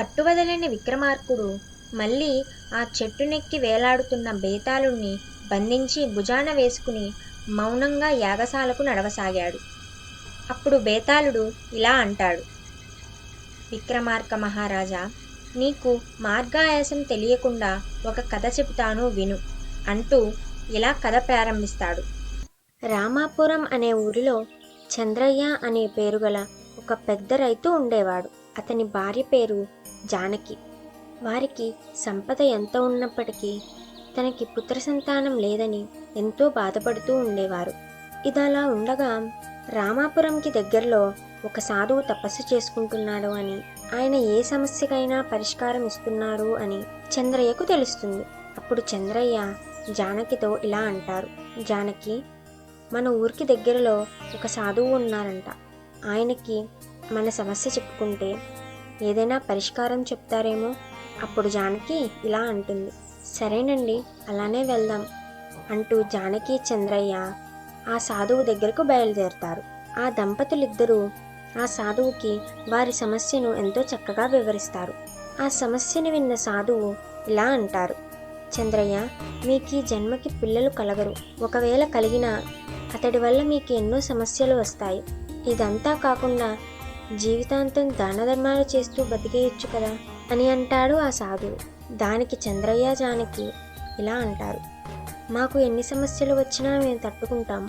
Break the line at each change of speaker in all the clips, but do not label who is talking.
పట్టువదలని విక్రమార్కుడు మళ్ళీ ఆ చెట్టునెక్కి వేలాడుతున్న బేతాళుణ్ణి బంధించి భుజాన వేసుకుని మౌనంగా యాగశాలకు నడవసాగాడు. అప్పుడు బేతాళుడు ఇలా అంటాడు. విక్రమార్క మహారాజా నీకు మార్గాయాసం తెలియకుండా ఒక కథ చెబుతాను విను అంటూ ఇలా కథ ప్రారంభిస్తాడు. రామాపురం అనే ఊరిలో చంద్రయ్య అనే పేరు గల ఒక పెద్ద రైతు ఉండేవాడు. అతని భార్య పేరు జానకి. వారికి సంపద ఎంత ఉన్నప్పటికీ తనకి పుత్ర సంతానం లేదని ఎంతో బాధపడుతూ ఉండేవారు. ఇదలా ఉండగా రామాపురంకి దగ్గరలో ఒక సాధువు తపస్సు చేసుకుంటున్నాడు అని ఆయన ఏ సమస్యకైనా పరిష్కారం ఇస్తున్నారు అని చంద్రయ్యకు తెలుస్తుంది. అప్పుడు చంద్రయ్య జానకితో ఇలా అంటారు. జానకి మన ఊరికి దగ్గరలో ఒక సాధువు ఉన్నారంట. ఆయనకి మన సమస్య చెప్పుకుంటే ఏదైనా పరిష్కారం చెప్తారేమో అప్పుడు జానకి ఇలా అంటుంది. సరేనండి అలానే వెళ్దాం అంటూ జానకి చంద్రయ్య ఆ సాధువు దగ్గరకు బయలుదేరతారు. ఆ దంపతులిద్దరూ ఆ సాధువుకి వారి సమస్యను ఎంతో చక్కగా వివరిస్తారు. ఆ సమస్యను విన్న సాధువు ఇలా అంటారు. చంద్రయ్య మీకు ఈ జన్మకి పిల్లలు కలగరు. ఒకవేళ కలిగినా అతడి వల్ల మీకు ఎన్నో సమస్యలు వస్తాయి. ఇదంతా కాకుండా జీవితాంతం దాన ధర్మాలు చేస్తూ బతికేయచ్చు కదా అని అంటాడు ఆ సాధువు. దానికి చంద్రయ్య జానకి ఇలా అంటారు. మాకు ఎన్ని సమస్యలు వచ్చినా మేము తట్టుకుంటాము.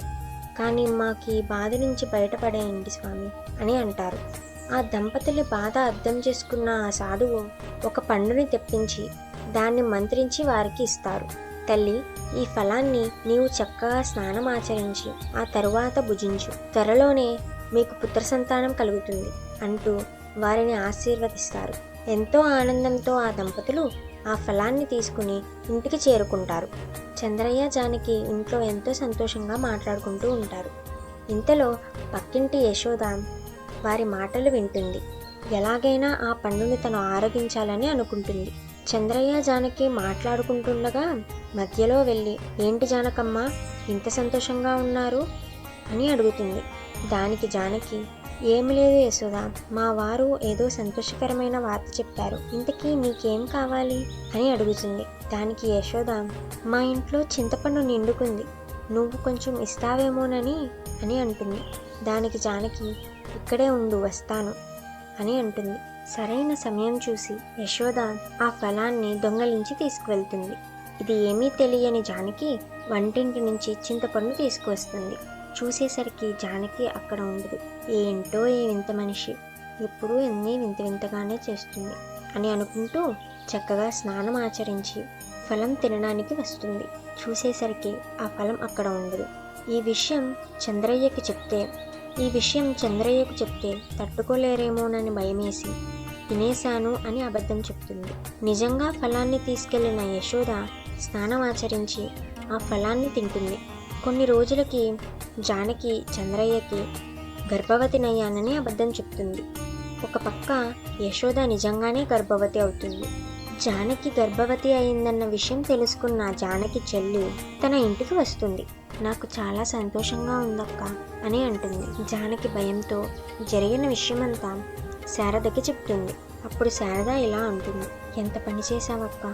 కానీ మాకు ఈ బాధ నుంచి బయటపడేయండి స్వామి అని అంటారు. ఆ దంపతుల బాధ అర్థం చేసుకున్న ఆ సాధువు ఒక పండుని తెప్పించి దాన్ని మంత్రించి వారికి ఇస్తారు. తల్లి ఈ ఫలాన్ని నీవు చక్కగా స్నానం ఆచరించి ఆ తరువాత భుజించు. త్వరలోనే మీకు పుత్ర సంతానం కలుగుతుంది అంటూ వారిని ఆశీర్వదిస్తారు. ఎంతో ఆనందంతో ఆ దంపతులు ఆ ఫలాన్ని తీసుకుని ఇంటికి చేరుకుంటారు. చంద్రయ్య జానకి ఇంట్లో ఎంతో సంతోషంగా మాట్లాడుకుంటూ ఉంటారు. ఇంతలో పక్కింటి యశోద వారి మాటలు వింటుంది. ఎలాగైనా ఆ పండుని తను ఆరగించాలని అనుకుంటుంది. చంద్రయ్య జానకి మాట్లాడుకుంటుండగా మధ్యలో వెళ్ళి ఏంటి జానకమ్మ ఇంత సంతోషంగా ఉన్నారు? అని అడుగుతుంది. దానికి జానకి ఏమి లేదు యశోదా మా వారు ఏదో సంతోషకరమైన వార్త చెప్పారు. ఇంతకీ నీకేం కావాలి? అని అడుగుతుంది. దానికి యశోద మా ఇంట్లో చింతపండు నిండుకుంది. నువ్వు కొంచెం ఇస్తావేమోనని అని అంటుంది. దానికి జానకి ఇక్కడే ఉండు వస్తాను అని అంటుంది. సరైన సమయం చూసి యశోద ఆ ఫలాన్ని దొంగలించి తీసుకువెళ్తుంది. ఇది ఏమీ తెలియని జానకి వంటింటి నుంచి చింతపండు తీసుకువస్తుంది. చూసేసరికి జానకి అక్కడ ఉండదు. ఏంటో ఈ వింత మనిషి. ఎప్పుడూ ఎన్ని వింత వింతగానే చేస్తుంది అని అనుకుంటూ చక్కగా స్నానం ఆచరించి ఫలం తినడానికి వస్తుంది. చూసేసరికి ఆ ఫలం అక్కడ ఉండదు. ఈ విషయం చంద్రయ్యకి చెప్తే ఈ విషయం చంద్రయ్యకు చెప్తే తట్టుకోలేరేమోనని భయమేసి తినేశాను అని అబద్ధం చెప్తుంది. నిజంగా ఫలాన్ని తీసుకెళ్ళిన యశోద స్నానం ఆచరించి ఆ ఫలాన్ని తింటుంది. కొన్ని రోజులకి జానకి చంద్రయ్యకి గర్భవతినయ్యానని అబద్ధం చెప్తుంది. ఒక పక్క యశోద నిజంగానే గర్భవతి అవుతుంది. జానకి గర్భవతి అయిందన్న విషయం తెలుసుకున్న జానకి చెల్లి తన ఇంటికి వస్తుంది. నాకు చాలా సంతోషంగా ఉందక్క అని అంటుంది. జానకి భయంతో జరిగిన విషయమంతా శారదకి చెప్తుంది. అప్పుడు శారద ఇలా అంటుంది. ఎంత పని చేశావక్క?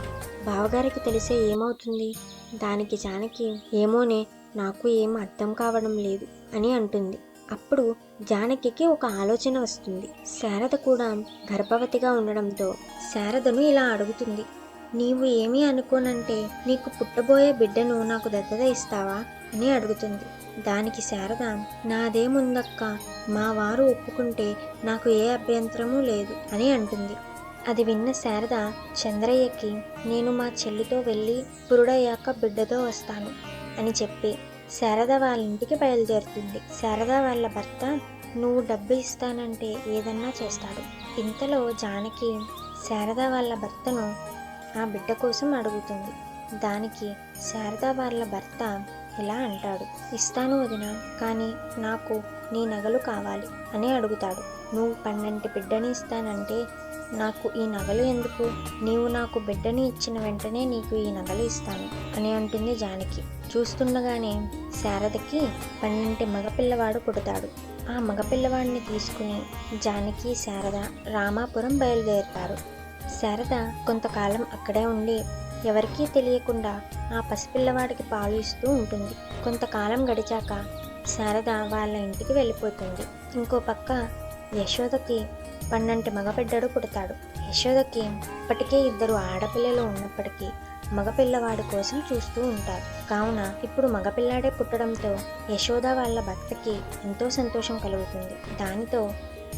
బావగారికి తెలిసే ఏమవుతుంది? దానికి జానకి ఏమోనే నాకు ఏం అర్థం కావడం లేదు అని అంటుంది. అప్పుడు జానకికి ఒక ఆలోచన వస్తుంది. శారద కూడా గర్భవతిగా ఉండడంతో శారదను ఇలా అడుగుతుంది. నీవు ఏమీ అనుకోనంటే నీకు పుట్టబోయే బిడ్డను నాకు దత్తత ఇస్తావా అని అడుగుతుంది. దానికి శారద నాదేముందక్క? మా వారు ఒప్పుకుంటే నాకు ఏ అభ్యంతరమూ లేదు అని అంటుంది. అది విన్న శారద చంద్రయ్యకి నేను మా చెల్లితో వెళ్ళి పురుడయ్యాక బిడ్డతో వస్తాను. అని చెప్పి శారద వాళ్ళ ఇంటికి బయలుదేరుతుంది. శారద వాళ్ళ భర్త నువ్వు డబ్బు ఇస్తానంటే ఏదన్నా చేస్తాడు. ఇంతలో జానకి శారద వాళ్ళ భర్తను ఆ బిడ్డ కోసం అడుగుతుంది. దానికి శారద వాళ్ళ భర్త ఇలా అంటాడు. ఇస్తాను వదిన కానీ నాకు నీ నగలు కావాలి అని అడుగుతాడు. నువ్వు పన్నెంటి బిడ్డని ఇస్తానంటే నాకు ఈ నగలు ఎందుకు? నీవు నాకు బిడ్డని ఇచ్చిన వెంటనే నీకు ఈ నగలు ఇస్తాను అని అంటుంది జానకి. చూస్తుండగానే శారదకి పన్నెంటి మగపిల్లవాడు పుడతాడు. ఆ మగపిల్లవాడిని తీసుకుని జానకి శారద రామాపురం బయలుదేరుతారు. శారద కొంతకాలం అక్కడే ఉండి ఎవరికీ తెలియకుండా ఆ పసిపిల్లవాడికి పాలు ఇస్తూ ఉంటుంది. కొంతకాలం గడిచాక శారద వాళ్ళ ఇంటికి వెళ్ళిపోతుంది. ఇంకో పక్క యశోదకి పన్నంటి మగబిడ్డడు పుడతాడు. యశోదకి? ఇప్పటికే ఇద్దరు ఆడపిల్లలు ఉన్నప్పటికీ మగపిల్లవాడి కోసం చూస్తూ ఉంటారు. కావున ఇప్పుడు మగపిల్లాడే పుట్టడంతో యశోద వాళ్ళ భర్తకి ఎంతో సంతోషం కలుగుతుంది. దానితో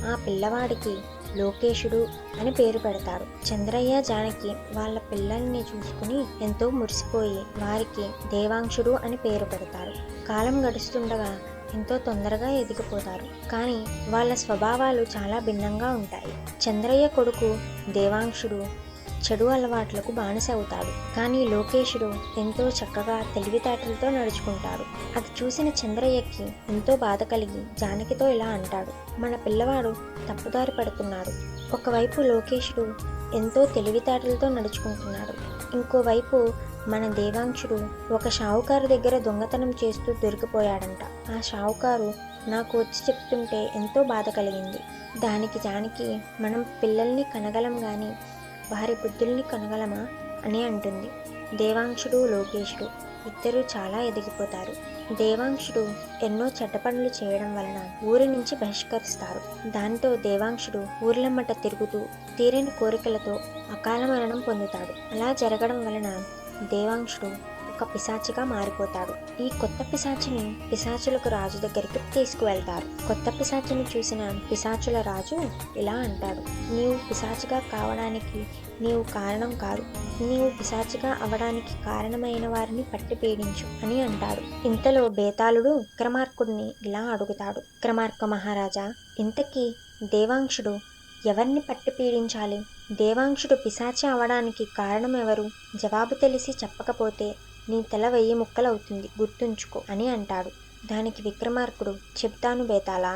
ఆ పిల్లవాడికి లోకేశుడు అని పేరు పెడతారు. చంద్రయ్య జానకి వాళ్ళ పిల్లల్ని చూసుకుని ఎంతో మురిసిపోయి వారికి దేవాంశుడు అని పేరు పెడతారు. కాలం గడుస్తుండగా ఎంతో తొందరగా ఎదిగిపోతారు. కానీ వాళ్ళ స్వభావాలు చాలా భిన్నంగా ఉంటాయి. చంద్రయ్య కొడుకు దేవాంశుడు చెడు అలవాట్లకు బానిస అవుతాడు కానీ లోకేశుడు ఎంతో చక్కగా తెలివితేటలతో నడుచుకుంటాడు. అది చూసిన చంద్రయ్యకి ఎంతో బాధ కలిగి జానకితో ఇలా అంటాడు. మన పిల్లవాడు తప్పుదారి పడుతున్నాడు. ఒకవైపు లోకేశుడు ఎంతో తెలివితేటలతో నడుచుకుంటున్నాడు. ఇంకోవైపు మన దేవాంశుడు ఒక షావుకారు దగ్గర దొంగతనం చేస్తూ దొరికిపోయాడంట. ఆ షావుకారు నాకు వచ్చి చెప్తుంటే ఎంతో బాధ కలిగింది. దానికి జానికి మనం పిల్లల్ని కనగలం గాని వారి బుద్ధుల్ని కనగలమా అని అంటుంది. దేవాంశుడు లోకేశుడు ఇద్దరూ చాలా ఎదిగిపోతారు. దేవాంశుడు ఎన్నో చెడ్డ పనులు చేయడం వలన ఊరి నుంచి బహిష్కరిస్తారు. దాంతో దేవాంశుడు ఊర్లమ్మట తిరుగుతూ తీరని కోరికలతో అకాల మరణం పొందుతాడు. అలా జరగడం వలన దేవాంశుడు ఒక పిశాచిగా మారిపోతాడు. ఈ కొత్త పిశాచిని పిశాచులకు రాజు దగ్గరికి తీసుకువెళ్తారు. కొత్త పిశాచిని చూసిన పిశాచుల రాజు ఇలా అంటాడు. నీవు పిశాచిగా కావడానికి నీవు కారణం కాదు. నీవు పిశాచిగా అవడానికి కారణమైన వారిని పట్టి పీడించు అని అంటాడు. ఇంతలో బేతాళుడు క్రమార్కుడిని ఇలా అడుగుతాడు. క్రమార్క మహారాజా ఇంతకీ దేవాంశుడు ఎవరిని పట్టి పీడించాలి? దేవాంశుడు పిశాచి అవడానికి కారణం ఎవరు? జవాబు తెలిసి చెప్పకపోతే నీ తల వెయ్యి ముక్కలవుతుంది గుర్తుంచుకో అని అంటాడు. దానికి విక్రమార్కుడు చెప్తాను బేతాళా?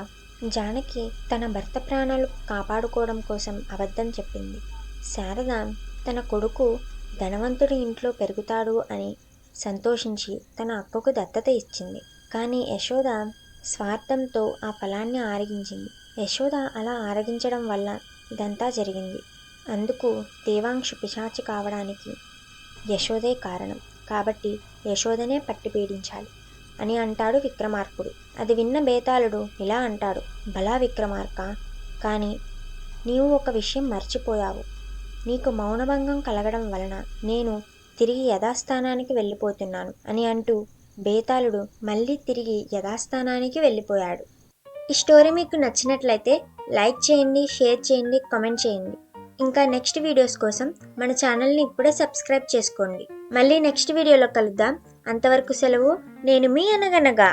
జానకి తన భర్త ప్రాణాలు కాపాడుకోవడం కోసం అబద్ధం చెప్పింది. శారద తన కొడుకు ధనవంతుడి ఇంట్లో పెరుగుతాడు అని సంతోషించి తన అక్కకు దత్తత ఇచ్చింది. కానీ యశోద స్వార్థంతో ఆ ఫలాన్ని ఆరగించింది. యశోద అలా ఆరగించడం వల్ల ఇదంతా జరిగింది. అందుకు దేవాంశు పిశాచి కావడానికి యశోదే కారణం. కాబట్టి యశోదనే పట్టి పీడించాలి. అని అంటాడు విక్రమార్కుడు. అది విన్న బేతాళుడు ఇలా అంటాడు. బలా విక్రమార్క కానీ నీవు ఒక విషయం మర్చిపోయావు. నీకు మౌనభంగం కలగడం వలన నేను తిరిగి యథాస్థానానికి వెళ్ళిపోతున్నాను అని అంటూ బేతాళుడు మళ్ళీ తిరిగి యథాస్థానానికి వెళ్ళిపోయాడు. ఈ స్టోరీ మీకు నచ్చినట్లయితే లైక్ చేయండి షేర్ చేయండి కామెంట్ చేయండి. ఇంకా నెక్స్ట్ వీడియోస్ కోసం మన ఛానల్ని ఇప్పుడే సబ్స్క్రైబ్ చేసుకోండి. మళ్ళీ నెక్స్ట్ వీడియోలో కలుద్దాం. అంతవరకు సెలవు. నేను మీ అనగనగా.